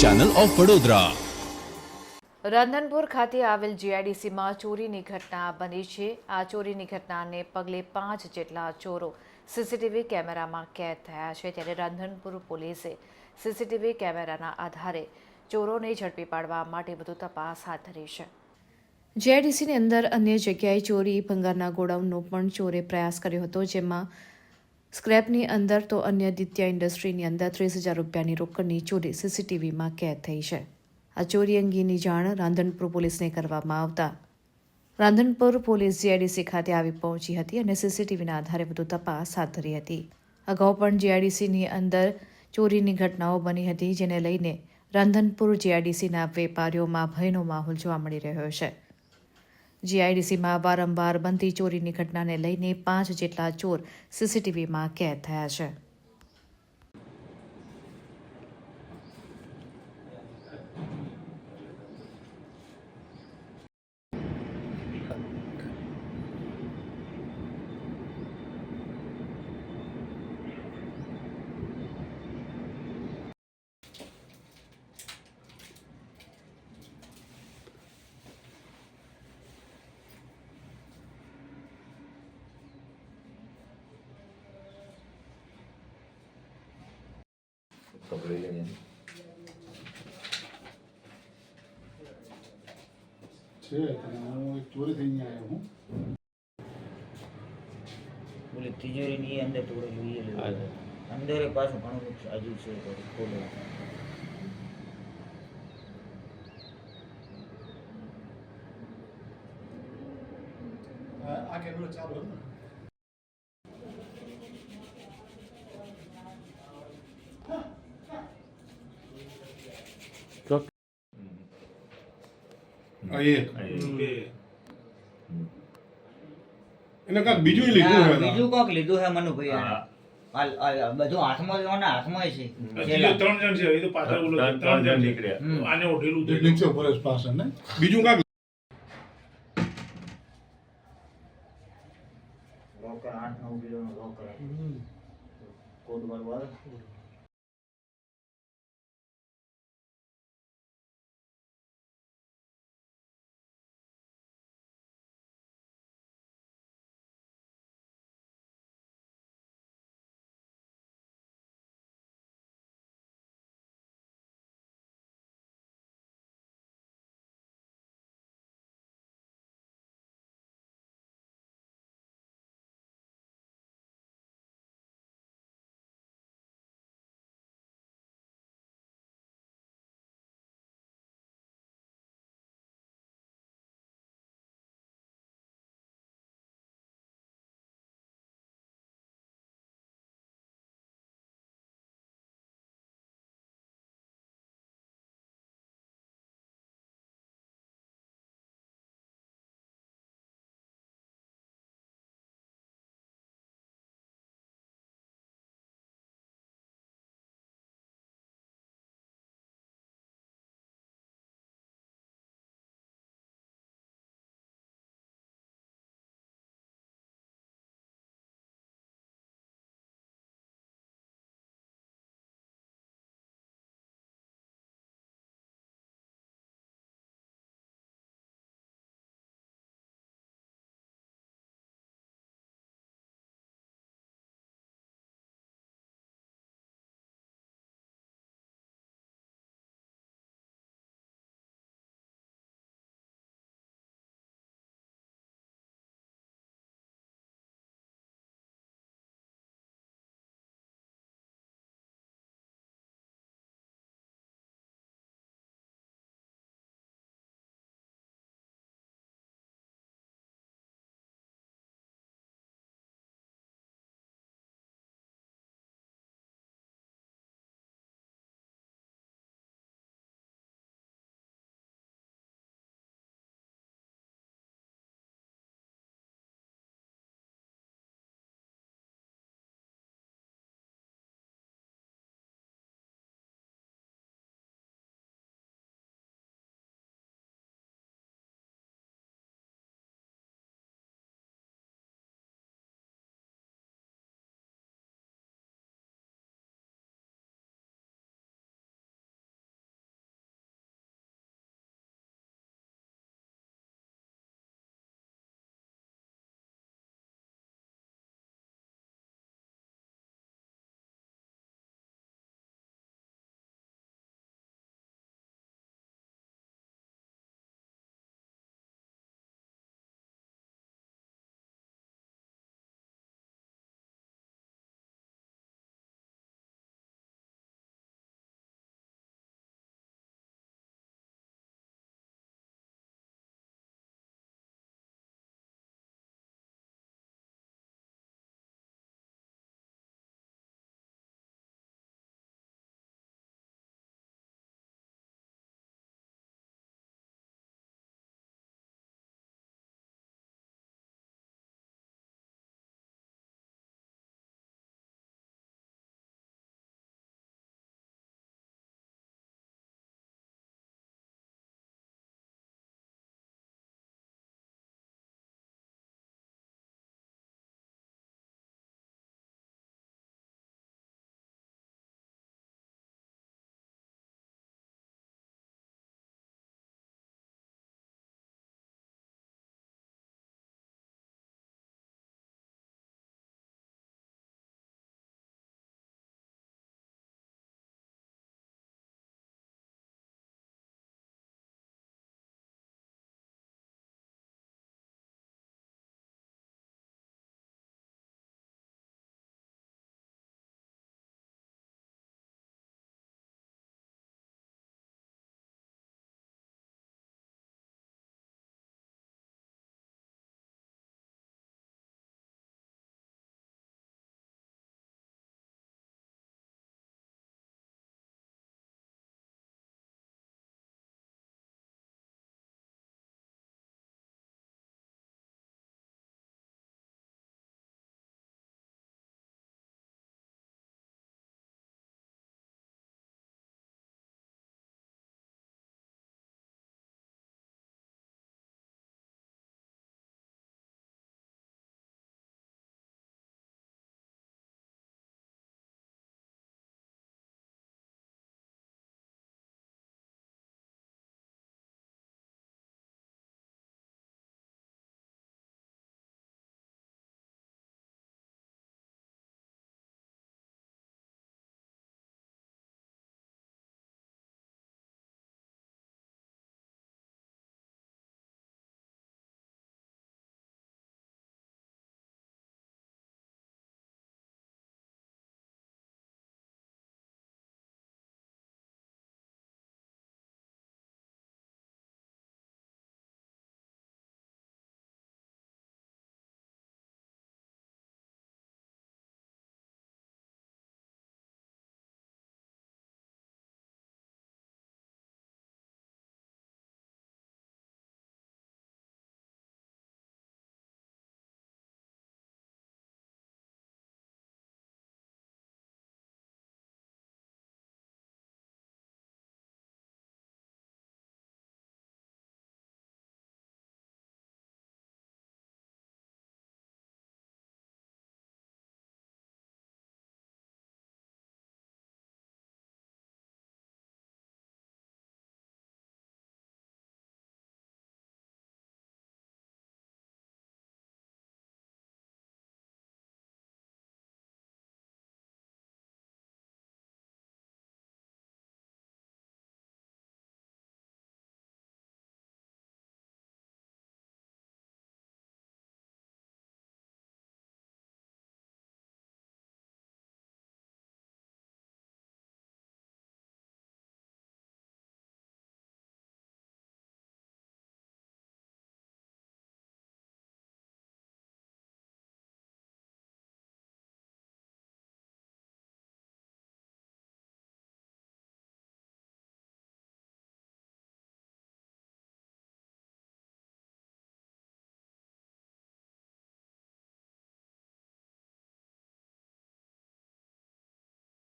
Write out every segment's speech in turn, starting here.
Channel of Vadodara રંધનપુર ખાતે આવેલ જીઆઈડીસીમાં ચોરીની ઘટના બની છે. આ ચોરીની ઘટનાને પગલે પાંચ જેટલા ચોરો સીસીટીવી કેમેરામાં કેદ થયા છે. ત્યારે રાંધનપુર પોલીસે સીસીટીવી કેમેરાના આધારે ચોરોને ઝડપી પાડવા માટે વધુ તપાસ હાથ ધરી છે. જીઆઈડીસીની અંદર અન્ય જગ્યાએ ચોરી ભંગારના ગોડાઉનનો પણ ચોરે પ્રયાસ કર્યો હતો, જેમાં સ્ક્રેપની અંદર તો અન્ય દિત્યા ઇન્ડસ્ટ્રીની અંદર ત્રીસ હજાર રૂપિયાની રોકડની ચોરી સીસીટીવીમાં કેદ થઈ છે. આ ચોરી અંગેની જાણ રાંધનપુર પોલીસને કરવામાં આવતા. રાંધનપુર પોલીસ જીઆઈડીસી ખાતે આવી પહોંચી હતી અને સીસીટીવીના આધારે વધુ તપાસ હાથ ધરી હતી. અગાઉ પણ જીઆઈડીસીની અંદર ચોરીની ઘટનાઓ બની હતી, જેને લઈને રાંધનપુર જીઆઈડીસીના વેપારીઓમાં ભયનો માહોલ જોવા મળી રહ્યો છે. જીઆઈડીસીમાં વારંવાર બનતી ચોરીની ઘટનાને લઈને પાંચ જેટલા ચોર સીસીટીવીમાં કેદ થયા છે. કપડે લઈને છે હું એક ચોરી થઈને આવ્યો હું બોલે તિજોરીની અંદર જોઈએ એ પાછું ઘણું બધું આજુ છે ખોલો આ કેમેરો ચાલુ હતો એક એને કાંઈક બીજું લીધું ના, બીજું કોક લીધું હે મનુભાઈ ભાઈ આ- આ બધું હાથમાં જો ને હાથમાં છે. ત્રણ જણ છે એ તો પાછળ બોલો ત્રણ જણ છે. નીકળ્યા. હમ. આને ઓઢેલું છે. નીચે પરસ પાસે ને? બીજું કાક? રોકર આઠ નવ કિલોનો રોકર કોટ વાળું આવે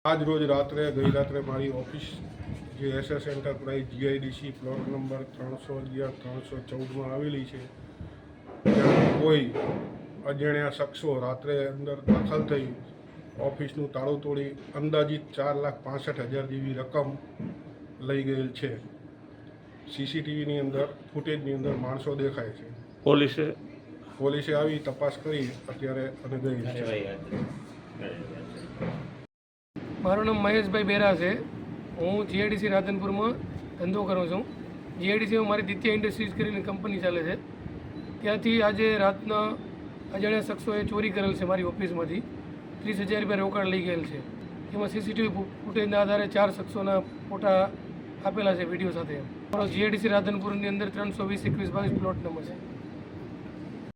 આજ રોજ રાત્રે ગઈ રાત્રે મારી ઓફિસ જે S S enterprise GIDC plot number ત્રણસો અગિયાર ત્રણસો ચૌદમાં આવેલી છે. ત્યાં કોઈ અજાણ્યા શખ્સો રાત્રે અંદર દાખલ થઈ ઓફિસનું તાળું તોડી અંદાજિત ચાર લાખ પાસઠ હજાર જેવી રકમ લઈ ગયેલ છે. સીસીટીવીની અંદર ફૂટેજની અંદર માણસો દેખાય છે. પોલીસે? પોલીસે આવી તપાસ કરી અત્યારે અને ગઈ. છે મારું નામ મહેશભાઈ બેરા છે. હું જીઆઈડીસી રાધનપુરમાં ધંધો કરું છું. જીઆઈડીસીમાં મારી દ્વિતીય ઇન્ડસ્ટ્રીઝ કરીને કંપની ચાલે છે. ત્યાંથી આજે રાતના અજાણ્યા શખ્સોએ ચોરી કરેલ છે મારી ઓફિસમાંથી. ત્રીસ હજાર રૂપિયા રોકાણ લઈ ગયેલ છે. એમાં સીસીટીવી ફૂટેજના આધારે ચાર શખ્સોના ફોટા આપેલા છે વીડિયો સાથે. જીઆઈડીસી રાધનપુરની અંદર ત્રણસો વીસ, એકવીસ, બાવીસ પ્લોટ નંબર છે.